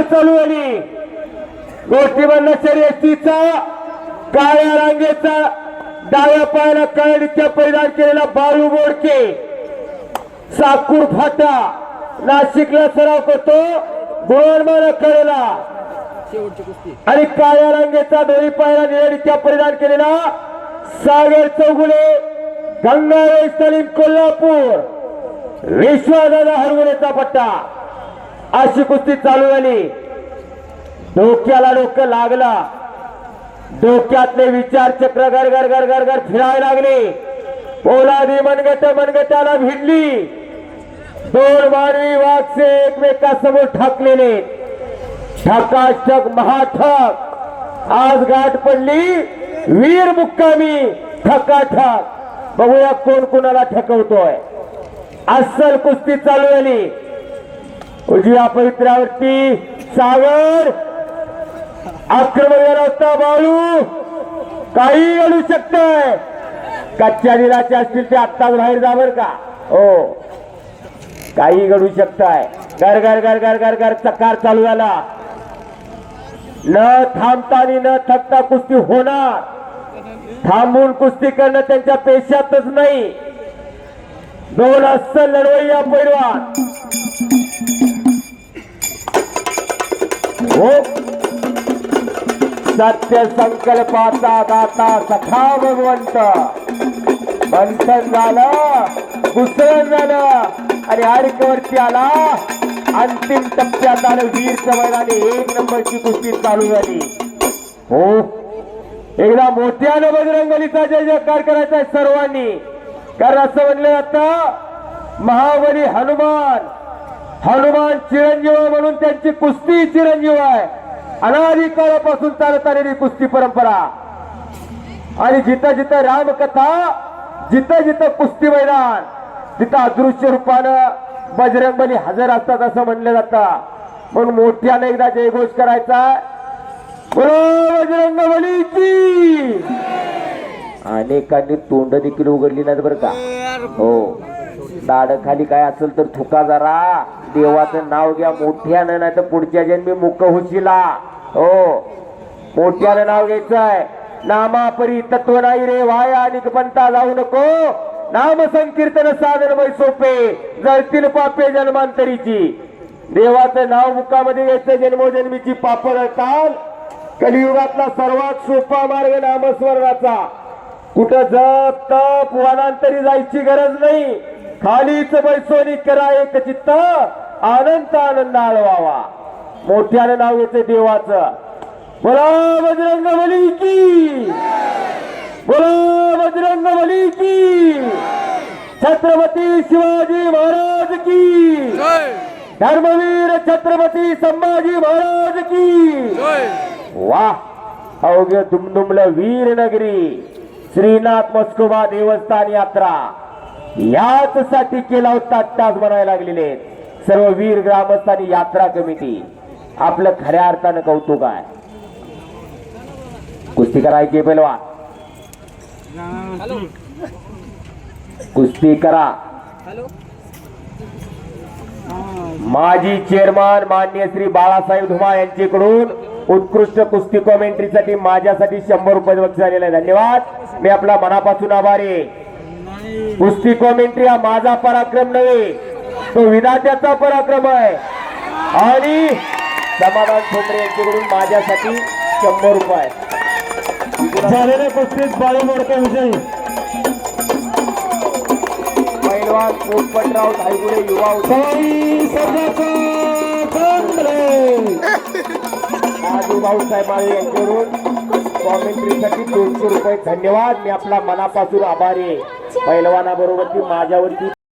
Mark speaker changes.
Speaker 1: सागर चालू झाली गोष्टीबंद शर्यतीचा काळ्या रांगेचा डाव्या पायाला कळडीच्या परिधान केलेला बाळू बोडके साकूर फाटा नाशिकला सराव करतो. गोळमाला कळला आणि काळ्या रांगेचा दोन्ही पायाला निळडीच्या परिधान केलेला सागर चौगुले गंगावे सलीम कोल्हापूर. विश्वासाला हरवण्याचा पट्टा. अशी कुस्ती चालू झाली. डोक्याला डोकं लागला. डोक्यातले विचार चक्र गर गर गर गर गर फिरायला लागले. पोलादी मनगट मनगटाला भिडली. दोन मानवी वाघचे एकमेकासमोर ठाकलेले. ठकाठक महाठक. आज गाठ पडली. वीर मुक्कामी ठकाठक बघूया कोण कोणाला ठकवतोय. अस्सल कुस्ती चालू झाली. उजव्या पवित्र्यावरती सागर आक्रमण होता बाळू. काही घडू शकतंय. कच्च्या निराचे असतील ते आत्ताच बाहेर जा बर का. हो. काही घडू शकताय. घर घर घर घर घर घर चकार चालू झाला. न थांबता आणि न थकता कुस्ती होणार. थांबून कुस्ती करणं त्यांच्या पेशातच नाही. दोन अस्सल लढवय्या पैलवान. हो सत्य संकल्पाचा दाता सखा भगवंत. मंथन झालं घुसळण झालं आणि अर्कवरती आला. अंतिम टप्प्यात आलं वीर मैदानी एक नंबरची कुस्ती चालू झाली. हो. एकदा मोठ्यानं बजरंगलीचा जय जयकार करायचा आहे सर्वांनी. कारण असं म्हणलं जातं महाबली हनुमान. हनुमान चिरंजीव म्हणून त्यांची कुस्ती चिरंजीव आहे. अनाधिकारापासून चालत आलेली कुस्ती परंपरा. आणि जिथं जिथं रामकथा जिथं जिथं कुस्ती मैदान तिथं अदृश्य रूपानं बजरंगबली हजर असतात असं म्हणलं जातं. म्हणून मोठ्याने एकदा जयघोष करायचा. बजरंग बलीची अनेकांनी तोंड देखील उघडली नाहीत बरं का? हो. दाड खाली काय असेल तर थुका जरा. देवाचं नाव घ्या मोठ्यानं नाही तर पुढच्या जन्मी मुख होशीला हो मोठ्यानं नाव घ्यायचंय. नामापरी तत्व नाही रे वाया निकपंता पंता जाऊ नको. नाम संकीर्तन साधन वय सोपे जळतील पापे जन्मांतरीची. देवाचं नाव मुखामध्ये घ्यायचं जन्मोजन्मीची पाप काल कलियुगातला सर्वात सोपा मार्ग नामस्मरणाचा. कुठं जप तप वनांतरी जायची गरज नाही. खालीच बैसोनी करा एक चित्त आनंद आनंद आळवावा. मोठ्यानं नाव येते देवाचं. बोला बजरंग बली की. बोला बजरंग बली की. छत्रपती शिवाजी महाराज की. धर्मवीर छत्रपती संभाजी महाराज की. वाह अवघ्य दुमदुमलं वीर नगरी श्रीनाथ मस्कोबा देवस्थान यात्रा. याच साठी केला होता तास म्हणायला लागलेले. सर्व वीर ग्रामस्थ आणि यात्रा कमिटी आपलं खऱ्या अर्थानं कौतुक आहे. कुस्ती करायची पहिलवा कुस्ती करा. माजी चेअरमन मान्य श्री बाळासाहेब धुमा यांच्याकडून उत्कृष्ट कुस्ती कॉमेंट्रीसाठी माझ्यासाठी शंभर रुपये बक्षीस झालेलं आहे धन्यवाद. मी आपला मनापासून आभारी आहे. कुस्ती कॉमेंट्री हा माझा पराक्रम नव्हे तो विधात्याचा पराक्रम आहे. आणि समाधान ठोंबरे यांच्याकडून माझ्यासाठी शंभर रुपये झालेल्या कुस्तीत बाळू मोडके विजयी. पैलवान पोपटराव धायगुडे युवा राजू भाऊसाहेब माळे यांच्याकडून कॉमेंट्रीसाठी दोनशे रुपये. धन्यवाद. मी आपला मनापासून आभारी आहे. पैलवानाबरोबर ती माझ्यावरती